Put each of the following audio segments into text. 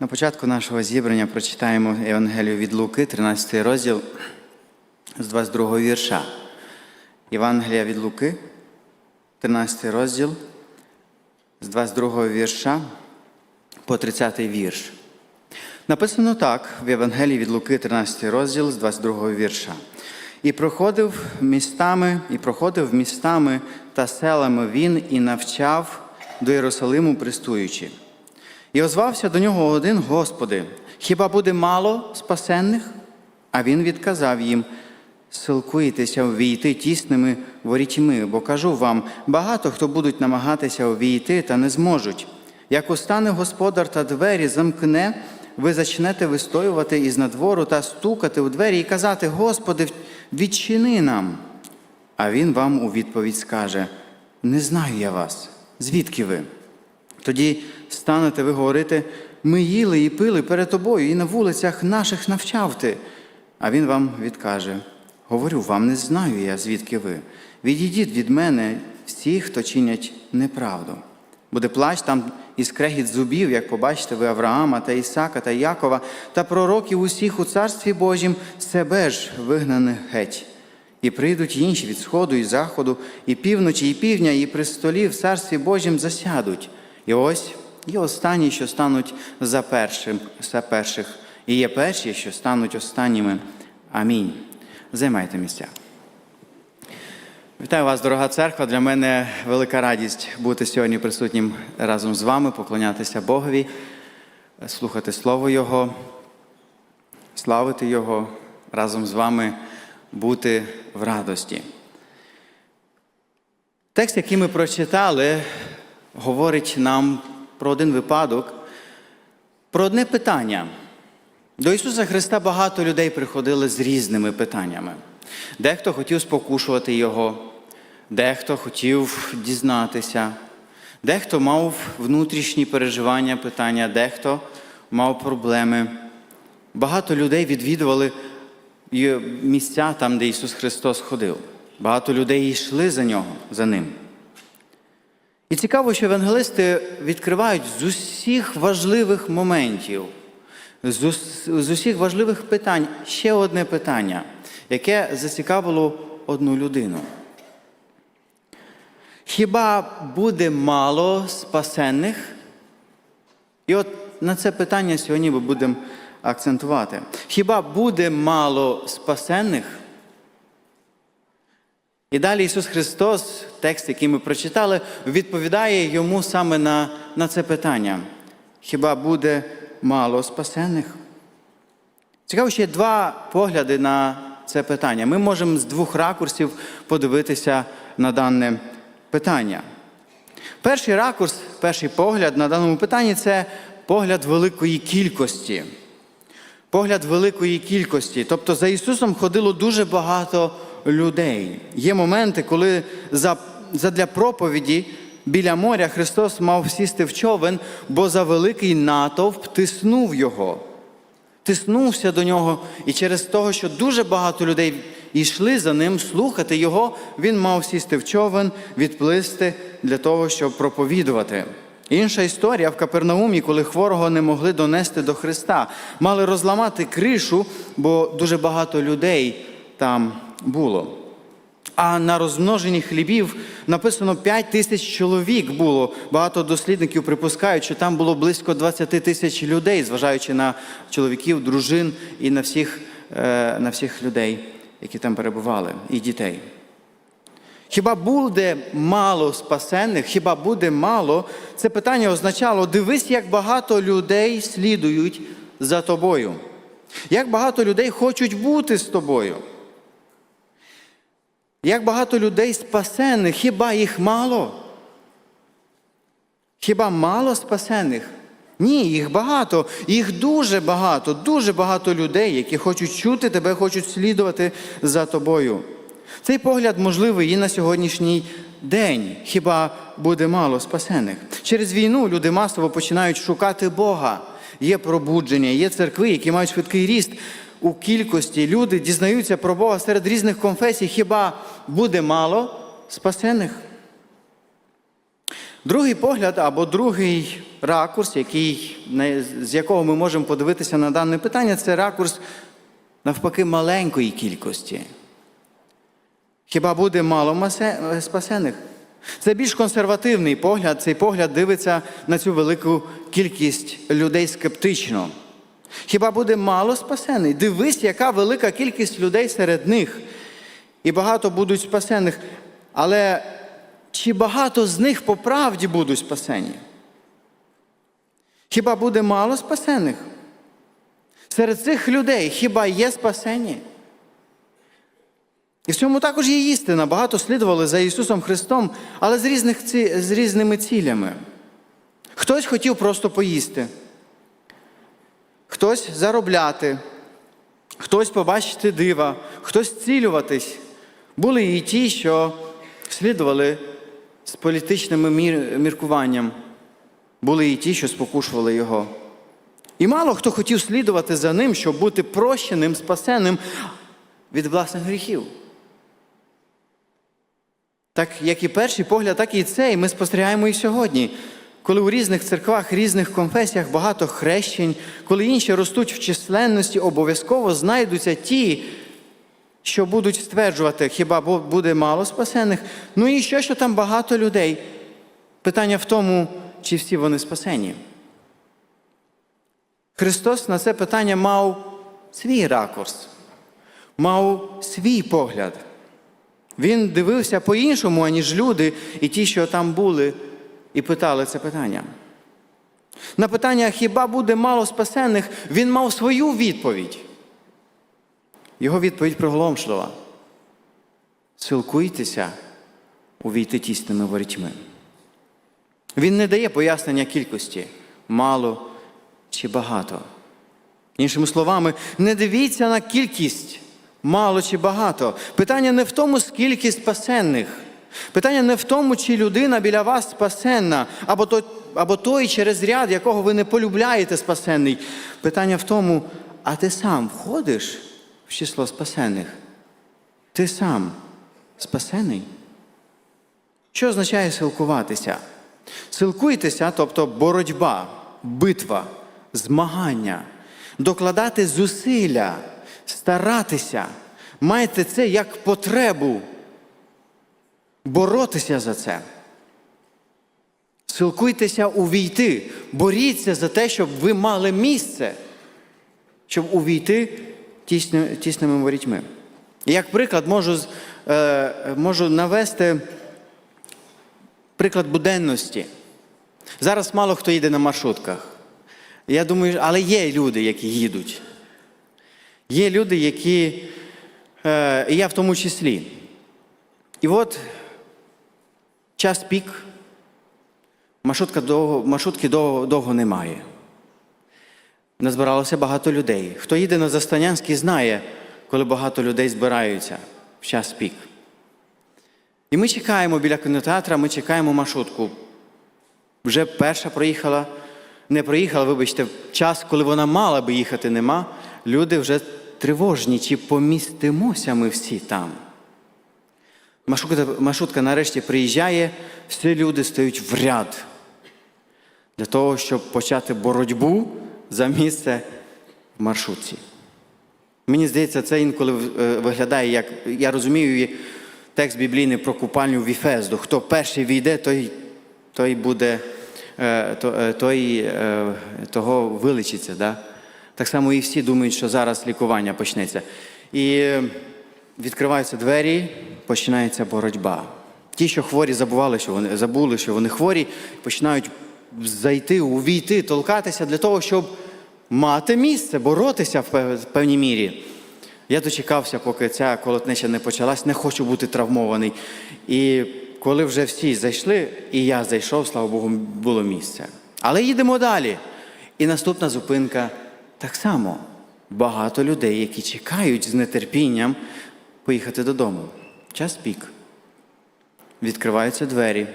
На початку нашого зібрання прочитаємо Євангелію від Луки, 13 розділ з 22 вірша. Євангелія від Луки, 13 розділ з 22 вірша по 30 вірш. Написано так в Євангелії від Луки, 13 розділ з 22 вірша. І проходив містами, і проходив містами та селами він і навчав до Єрусалиму пристуючи. І озвався до нього один Господи, хіба буде мало спасенних? А він відказав їм: силкуйтеся увійти тісними ворітьми, бо кажу вам, багато хто будуть намагатися увійти та не зможуть. Як устане господар та двері замкне, ви зачнете вистоювати із надвору та стукати у двері і казати: Господи, відчини нам. А він вам у відповідь скаже: Не знаю я вас, звідки ви? Тоді станете ви говорити, ми їли і пили перед тобою, і на вулицях наших навчав ти. А він вам відкаже: Говорю, вам не знаю я, звідки ви. Відійдіть від мене всі, хто чинять неправду. Буде плач там і скрегіт зубів, як побачите ви Авраама та Ісака та Якова та пророків усіх у царстві Божім себе ж вигнаних геть. І прийдуть інші від сходу і заходу, і півночі, і півдня, і при в царстві Божім засядуть. І ось є останні, що стануть за першим, за перших, і є перші, що стануть останніми. Амінь. Займайте місця. Вітаю вас, дорога церква. Для мене велика радість бути сьогодні присутнім разом з вами, поклонятися Богові, слухати Слово Його, славити Його, разом з вами бути в радості. Текст, який ми прочитали, говорить нам про один випадок, про одне питання. До Ісуса Христа багато людей приходили з різними питаннями. Дехто хотів спокушувати Його, дехто хотів дізнатися, дехто мав внутрішні переживання, питання, дехто мав проблеми. Багато людей відвідували місця там, де Ісус Христос ходив. Багато людей йшли за нього, за ним. І цікаво, що евангелисти відкривають з усіх важливих моментів, з, ус, з усіх важливих питань ще одне питання, яке зацікавило одну людину. Хіба буде мало спасенних? І от на це питання сьогодні ми будемо акцентувати. Хіба буде мало спасенних? І далі Ісус Христос, текст, який ми прочитали, відповідає йому саме на, на це питання. Хіба буде мало спасених? Цікаво, що є два погляди на це питання. Ми можемо з двох ракурсів подивитися на дане питання. Перший ракурс, перший погляд на даному питанні це погляд великої кількості. Погляд великої кількості. Тобто за Ісусом ходило дуже багато людей. Є моменти, коли за, задля проповіді біля моря Христос мав сісти в човен, бо за великий натовп тиснув його. Тиснувся до нього, і через того, що дуже багато людей йшли за ним слухати його, він мав сісти в човен, відплисти для того, щоб проповідувати. Інша історія в Капернаумі, коли хворого не могли донести до Христа, мали розламати кришу, бо дуже багато людей там було. А на розмноженні хлібів написано 5 тисяч чоловік було. Багато дослідників припускають, що там було близько 20 тисяч людей, зважаючи на чоловіків, дружин і на всіх, е, на всіх людей, які там перебували, і дітей. Хіба буде мало спасенних, хіба буде мало? Це питання означало: дивись, як багато людей слідують за тобою. Як багато людей хочуть бути з тобою. Як багато людей спасених, хіба їх мало? Хіба мало спасених? Ні, їх багато, їх дуже багато, дуже багато людей, які хочуть чути тебе, хочуть слідувати за тобою. Цей погляд можливий і на сьогоднішній день. Хіба буде мало спасених? Через війну люди масово починають шукати Бога. Є пробудження, є церкви, які мають швидкий ріст у кількості. Люди дізнаються про Бога серед різних конфесій. Хіба буде мало спасених? Другий погляд або другий ракурс, який, з якого ми можемо подивитися на дане питання, це ракурс навпаки маленької кількості. Хіба буде мало спасених? Це більш консервативний погляд. Цей погляд дивиться на цю велику кількість людей скептично. Хіба буде мало спасених? Дивись, яка велика кількість людей серед них. І багато будуть спасених. Але чи багато з них по правді будуть спасені? Хіба буде мало спасених? Серед цих людей хіба є спасені? І в цьому також є істина. Багато слідували за Ісусом Христом, але з, різних, з різними цілями. Хтось хотів просто поїсти, хтось заробляти, хтось побачити дива, хтось цілюватись. Були і ті, що слідували з політичним мір- міркуванням. Були і ті, що спокушували його. І мало хто хотів слідувати за ним, щоб бути прощеним, спасеним від власних гріхів. Так як і перший погляд, так і цей ми спостерігаємо і сьогодні. Коли у різних церквах, різних конфесіях багато хрещень, коли інші ростуть в численності, обов'язково знайдуться ті, що будуть стверджувати, хіба буде мало спасених. Ну і що, що там багато людей. Питання в тому, чи всі вони спасені. Христос на це питання мав свій ракурс, мав свій погляд. Він дивився по-іншому, аніж люди і ті, що там були, і питали це питання. На питання, хіба буде мало спасених, він мав свою відповідь. Його відповідь приголомшлива. Силкуйтеся увійти тісними ворітьми. Він не дає пояснення кількості мало чи багато. Іншими словами, не дивіться на кількість мало чи багато. Питання не в тому, скільки спасенних. Питання не в тому, чи людина біля вас спасенна, або той, або той через ряд, якого ви не полюбляєте спасенний. Питання в тому, а ти сам входиш в число спасених? Ти сам спасений? Що означає силкуватися? Силкуйтеся, тобто боротьба, битва, змагання, докладати зусилля, старатися, майте це як потребу, боротися за це. Силкуйтеся увійти, боріться за те, щоб ви мали місце, щоб увійти тісни- тісними ворітьми. Як приклад можу, е, можу навести приклад буденності. Зараз мало хто їде на маршрутках. Я думаю, але є люди, які їдуть. Є люди, які, е, і я в тому числі. І от час пік, маршрутка довго, маршрутки довго, довго немає. Назбиралося багато людей. Хто їде на Застанянський, знає, коли багато людей збираються в час пік. І ми чекаємо біля кінотеатра, ми чекаємо маршрутку. Вже перша проїхала, не проїхала, вибачте, час, коли вона мала би їхати, нема. Люди вже тривожні, чи помістимося ми всі там. Маршрутка, маршрутка нарешті приїжджає, всі люди стають в ряд для того, щоб почати боротьбу за місце в маршрутці. Мені здається, це інколи е, виглядає як. Я розумію текст біблійний про купальню в Іфезду. Хто перший війде, той, той буде, е, е, той того вилечиться. Да? Так само і всі думають, що зараз лікування почнеться. І відкриваються двері, починається боротьба. Ті, що хворі, забували, що вони забули, що вони хворі, починають зайти, увійти, толкатися для того, щоб мати місце, боротися в певній мірі. Я дочекався, поки ця колотнеча не почалась, не хочу бути травмований. І коли вже всі зайшли, і я зайшов, слава Богу, було місце. Але їдемо далі. І наступна зупинка так само. Багато людей, які чекають з нетерпінням поїхати додому. Час пік. Відкриваються двері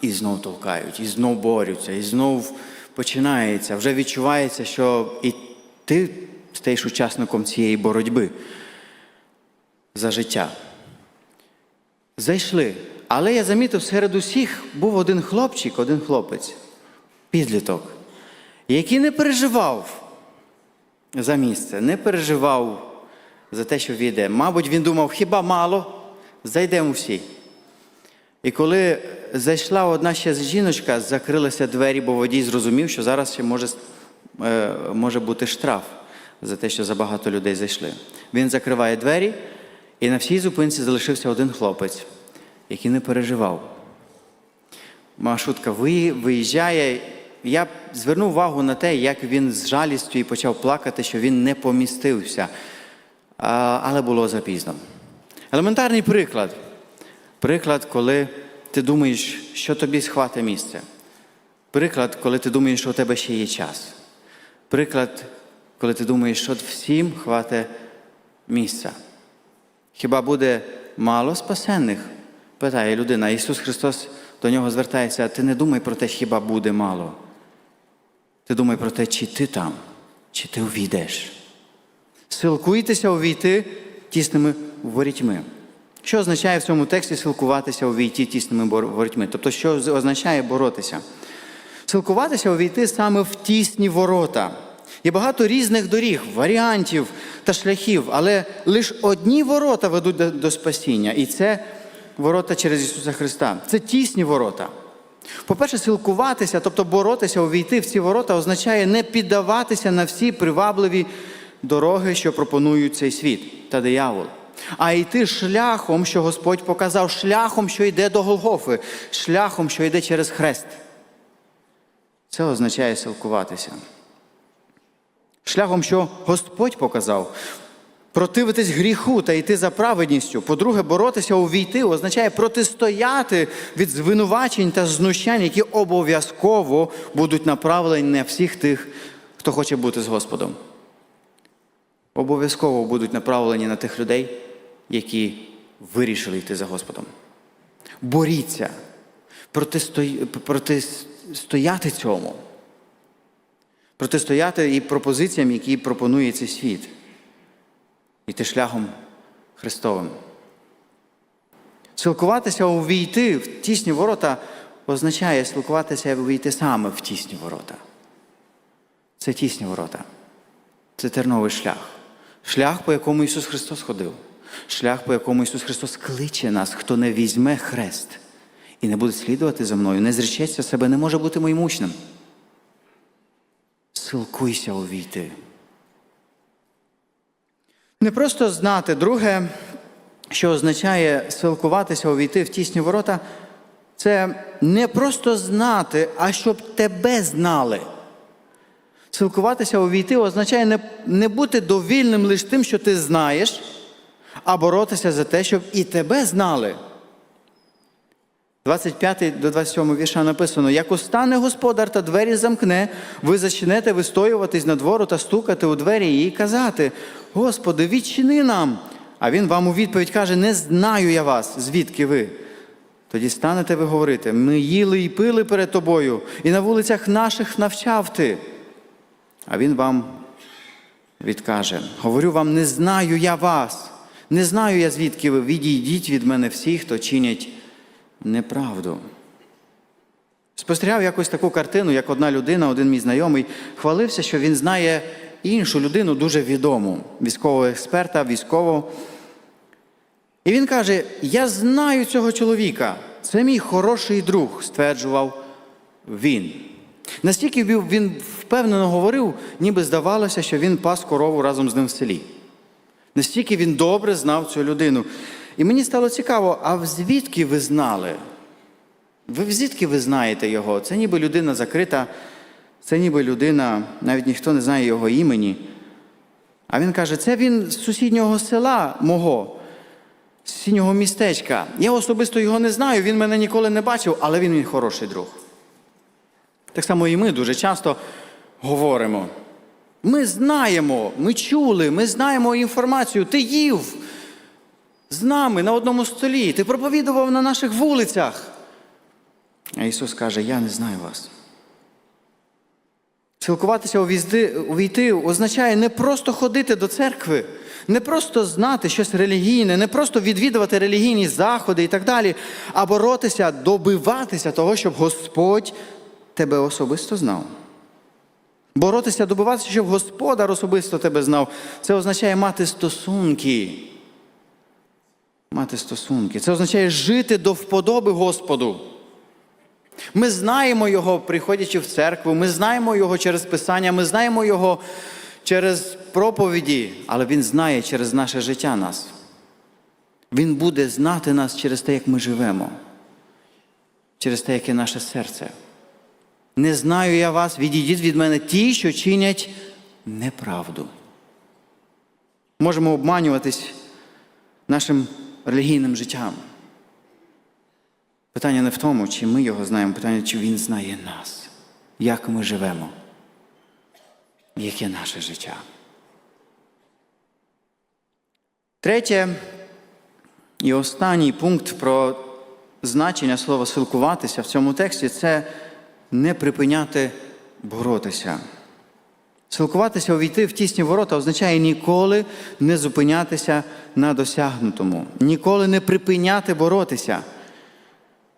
і знов толкають, і знов борються, і знов починається. Вже відчувається, що і ти стаєш учасником цієї боротьби за життя. Зайшли, Але я замітив, серед усіх був один хлопчик, один хлопець, підліток, який не переживав за місце, не переживав за те, що війде. Мабуть, він думав, хіба мало, зайдемо всі. І коли зайшла одна ще жіночка, закрилися двері, бо водій зрозумів, що зараз ще може, е, може бути штраф за те, що забагато людей зайшли. Він закриває двері, і на всій зупинці залишився один хлопець, який не переживав. Маршрутка виїжджає. Я звернув увагу на те, як він з жалістю і почав плакати, що він не помістився. Але було запізно. Елементарний приклад. Приклад, коли ти думаєш, що тобі схвате місце. Приклад, коли ти думаєш, що у тебе ще є час. Приклад, коли ти думаєш, що всім хвате місця. Хіба буде мало спасенних? Питає людина. Ісус Христос до нього звертається, ти не думай про те, хіба буде мало. Ти думай про те, чи ти там, чи ти увійдеш. Силкуйтеся увійти тісними ворітьми. Що означає в цьому тексті силкуватися увійти тісними воротьми? Тобто, що означає боротися? Силкуватися увійти саме в тісні ворота. Є багато різних доріг, варіантів та шляхів, але лише одні ворота ведуть до спасіння, і це ворота через Ісуса Христа. Це тісні ворота. По-перше, силкуватися, тобто боротися, увійти в ці ворота, означає не піддаватися на всі привабливі дороги, що пропонують цей світ та диявол, а йти шляхом, що Господь показав, шляхом, що йде до Голгофи, шляхом, що йде через хрест. Це означає силкуватися. Шляхом, що Господь показав, противитись гріху та йти за праведністю. По-друге, боротися увійти означає протистояти від звинувачень та знущань, які обов'язково будуть направлені на всіх тих, хто хоче бути з Господом. Обов'язково будуть направлені на тих людей, які вирішили йти за Господом. Боріться, протисто- протистояти цьому протистояти і пропозиціям, які пропонує цей світ, іти шляхом Христовим. Силкуватися увійти в тісні ворота означає силкуватися увійти саме в тісні ворота. Це тісні ворота. Це терновий шлях. Шлях, по якому Ісус Христос ходив. Шлях, по якому Ісус Христос кличе нас, хто не візьме хрест і не буде слідувати за мною, не зречеться себе, не може бути моїм учнем силкуйся увійти. Не просто знати, друге, що означає силкуватися увійти в тісні ворота, це не просто знати, а щоб тебе знали. Силкуватися увійти означає не, не бути довільним лише тим, що ти знаєш, а боротися за те, щоб і тебе знали. 25 до 27 вірша написано: як устане господар та двері замкне, ви зачнете вистоюватись на двору та стукати у двері і казати: Господи, відчини нам. А він вам у відповідь каже: Не знаю я вас, звідки ви. Тоді станете ви говорити: ми їли і пили перед тобою, і на вулицях наших навчав ти. А він вам відкаже: Говорю вам, не знаю я вас, не знаю я, звідки ви. Відійдіть від мене всі, хто чинять неправду. Спостерігав якось таку картину, як одна людина, один мій знайомий, хвалився, що він знає іншу людину дуже відому, військового експерта, військового. І він каже: Я знаю цього чоловіка, це мій хороший друг, стверджував він. Настільки він впевнено говорив, ніби здавалося, що він пас корову разом з ним в селі. Настільки він добре знав цю людину. І мені стало цікаво, а звідки ви знали? Ви звідки ви знаєте його? Це ніби людина закрита, це ніби людина, навіть ніхто не знає його імені. А він каже, це він з сусіднього села мого, з сусіднього містечка. Я особисто його не знаю, він мене ніколи не бачив, але він мій хороший друг. Так само і ми дуже часто говоримо. Ми знаємо, ми чули, ми знаємо інформацію. Ти їв з нами на одному столі, ти проповідував на наших вулицях. А Ісус каже: Я не знаю вас. Силкуватися увійти, увійти означає не просто ходити до церкви, не просто знати щось релігійне, не просто відвідувати релігійні заходи і так далі, а боротися, добиватися того, щоб Господь тебе особисто знав. Боротися, добиватися, щоб Господар особисто тебе знав. Це означає мати стосунки. Мати стосунки. Це означає жити до вподоби Господу. Ми знаємо Його, приходячи в церкву, ми знаємо Його через Писання, ми знаємо Його через проповіді, але Він знає через наше життя нас. Він буде знати нас через те, як ми живемо, через те, яке наше серце. Не знаю я вас, відійдіть від мене ті, що чинять неправду. Можемо обманюватись нашим релігійним життям. Питання не в тому, чи ми його знаємо, питання, чи він знає нас, як ми живемо, яке наше життя. Третє і останній пункт про значення слова силкуватися в цьому тексті це не припиняти боротися. Силкуватися увійти в тісні ворота означає ніколи не зупинятися на досягнутому, ніколи не припиняти боротися.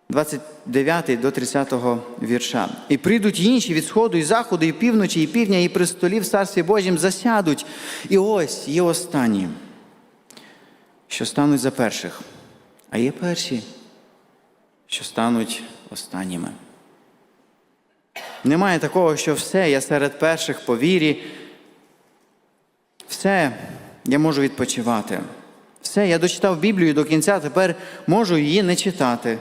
29 до 30 вірша. І прийдуть інші від сходу, і заходу, і півночі, і півдня, і при столі в царстві Божім засядуть. І ось є останні, що стануть за перших, а є перші, що стануть останніми. Немає такого, що все, я серед перших по вірі. Все, я можу відпочивати. Все, я дочитав Біблію до кінця, тепер можу її не читати.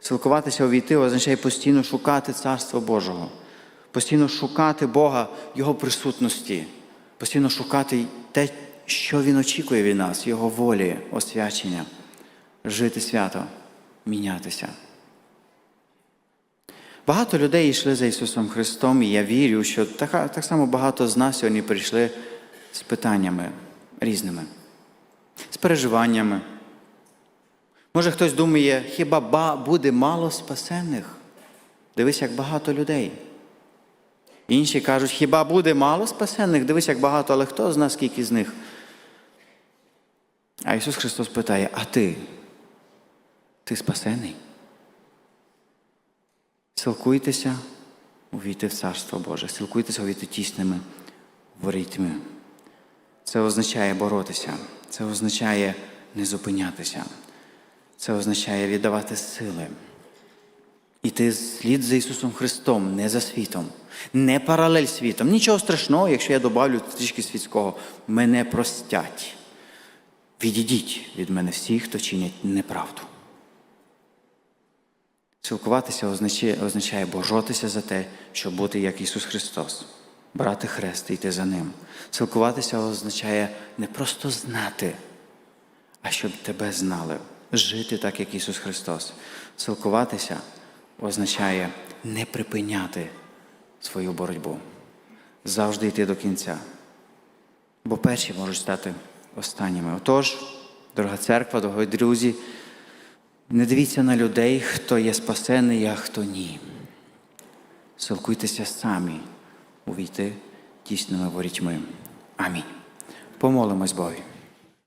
Силкуватися увійти означає постійно шукати Царство Божого, постійно шукати Бога, Його присутності, постійно шукати те, що Він очікує від нас, Його волі, освячення, жити свято, мінятися. Багато людей йшли за Ісусом Христом, і я вірю, що так, так само багато з нас сьогодні прийшли з питаннями різними, з переживаннями. Може, хтось думає, хіба ба буде мало спасенних? Дивись, як багато людей. Інші кажуть, хіба буде мало спасенних? Дивись, як багато, але хто з нас, скільки з них? А Ісус Христос питає: а ти? Ти спасений? Силкуйтеся увійти в Царство Боже, силкуйтеся увійти тісними ворітьми. Це означає боротися, це означає не зупинятися. Це означає віддавати сили. Іти слід за Ісусом Христом, не за світом, не паралель світом. Нічого страшного, якщо я добавлю трішки світського, мене простять. Відійдіть від мене всі, хто чинять неправду. Силкуватися означає, означає боротися за те, щоб бути як Ісус Христос, брати хрест і йти за Ним. Силкуватися означає не просто знати, а щоб тебе знали жити так, як Ісус Христос. Силкуватися означає не припиняти свою боротьбу, завжди йти до кінця. Бо перші можуть стати останніми. Отож, дорога церква, дорогі друзі, не дивіться на людей, хто є спасений, а хто ні. Силкуйтеся самі увійти тісними ворітьми. Амінь. Помолимось Богу.